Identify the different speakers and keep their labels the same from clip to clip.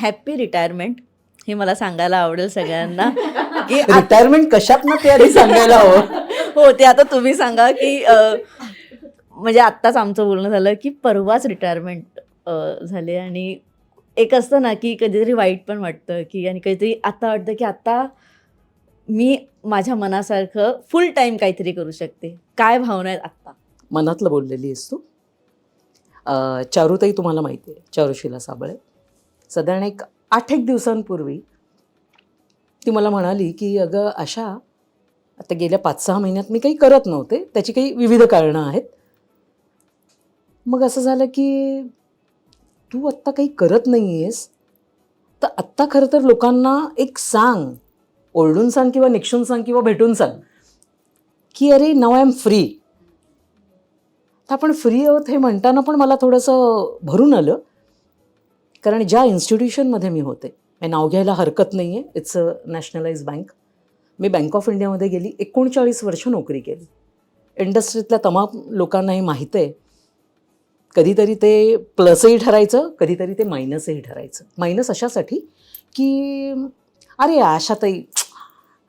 Speaker 1: Happy retirement हे मला सांगायला आवडेल सगळ्यांना. की
Speaker 2: रिटायरमेंट कशात ना ते आधी सांगायला हवं.
Speaker 1: हो ते आता तुम्ही सांगा की म्हणजे आत्ताच आमचं बोलणं झालं की परवाच रिटायरमेंट झाले आणि एक असतं ना की कधीतरी वाईट पण वाटतं की आणि कधीतरी आता वाटतं की आता मी माझ्या मनासारखं फुल टाईम काहीतरी करू शकते. काय भावना आहेत आत्ता?
Speaker 2: मनातलं बोललेली आहेस तू? चारुताई तुम्हाला माहिती आहे चारुशीला साबळे. साधारण एक आठ एक दिवसांपूर्वी ती मला म्हणाली की अगं अशा आता गेल्या पाच सहा महिन्यात मी काही करत नव्हते. त्याची काही विविध कारणं आहेत. मग असं झालं की तू आत्ता काही करत नाही आहेस तर आत्ता खरं तर लोकांना एक सांग. ओरडून सांग किंवा निक्षून सांग किंवा भेटून सांग की अरे नाव आय एम फ्री तर आपण फ्री आहोत हे म्हणताना पण मला थोडंसं भरून आलं. कारण ज्या इन्स्टिट्यूशनमध्ये मी होते मी नाव घ्यायला हरकत नाही आहे इट्स अ नॅशनलाइज बँक मी बँक ऑफ इंडियामध्ये गेली एकोणचाळीस वर्ष नोकरी केली. इंडस्ट्रीतल्या तमाम लोकांना हे माहीत आहे कधीतरी ते प्लसही ठरायचं कधीतरी ते मायनसही ठरायचं. मायनस अशासाठी की अरे आशाताई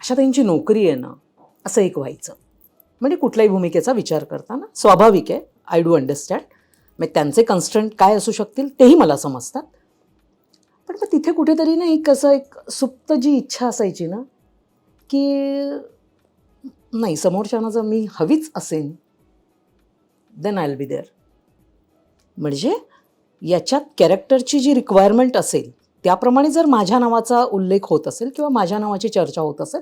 Speaker 2: आशाताईंची नोकरी आहे ना असं एक व्हायचं. म्हणजे कुठल्याही भूमिकेचा विचार करताना स्वाभाविक आहे आय डू अंडरस्टँड मग त्यांचे कन्स्टंट काय असू शकतील तेही मला समजतात. पण मग तिथे कुठेतरी ना एक असं एक सुप्त जी इच्छा असायची ना की नाही समोरच्यानं जर मी हवीच असेन then I will be there म्हणजे याच्यात कॅरेक्टरची जी रिक्वायरमेंट असेल त्याप्रमाणे जर माझ्या नावाचा उल्लेख होत असेल किंवा माझ्या नावाची चर्चा होत असेल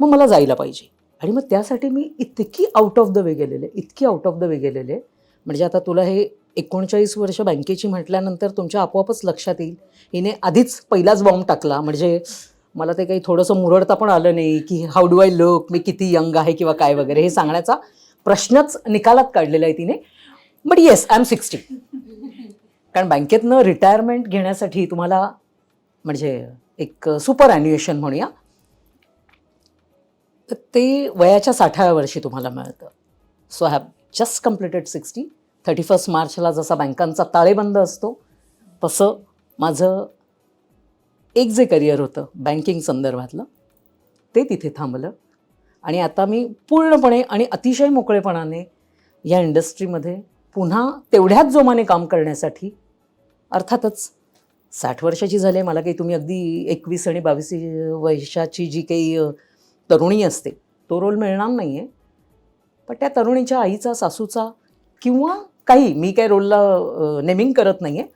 Speaker 2: मग मला जायला पाहिजे. आणि मग त्यासाठी मी इतकी आउट ऑफ द वे गेलेले इतकी आउट ऑफ द वे गेलेले. म्हणजे आता तुला हे एकोणचाळीस वर्ष बँकेची म्हटल्यानंतर तुमच्या आपोआपच लक्षात येईल. हिने आधीच पहिलाच बॉम्ब टाकला. म्हणजे मला ते काही थोडंसं मुरडता पण आलं नाही की हाऊ डू आय लुक मी किती यंग आहे किंवा काय वगैरे हे सांगण्याचा प्रश्नच निकालात काढलेला आहे तिने. But yes I am sixty कारण बँकेतनं रिटायरमेंट घेण्यासाठी तुम्हाला म्हणजे एक सुपर ॲन्युएशन म्हणूया. तर ते वयाच्या साठाव्या वर्षी तुम्हाला मिळतं. So have just completed sixty thirty first मार्चला जसा बँकांचा ताळेबंद असतो तसं माझं एक जे करिअर होतं बँकिंग संदर्भातलं ते तिथे थांबलं. आणि आता मी पूर्णपणे आणि अतिशय मोकळेपणाने या इंडस्ट्रीमध्ये पुन्हा तेवढ्याच जोमाने काम करण्यासाठी अर्थातच साठ वर्षाची झाली मला काही तुम्ही अगदी एकवीस आणि बावीस वर्षाची जी काही तरुणी असते तो रोल मिळणार नाही आहे पण त्या तरुणीच्या आईचा सासूचा किंवा काही मी काही रोलला नेमिंग करत नाही आहे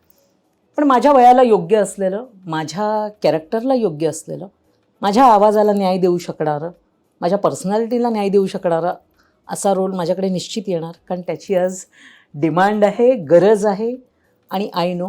Speaker 2: पण माझ्या वयाला योग्य असलेलं माझ्या कॅरेक्टरला योग्य असलेलं माझ्या आवाजाला न्याय देऊ शकणारं माझ्या पर्सनॅलिटीला न्याय देऊ शकणारा असा रोल माझ्याकडे निश्चित येणार. कारण त्याची आज डिमांड आहे गरज आहे आणि आय नो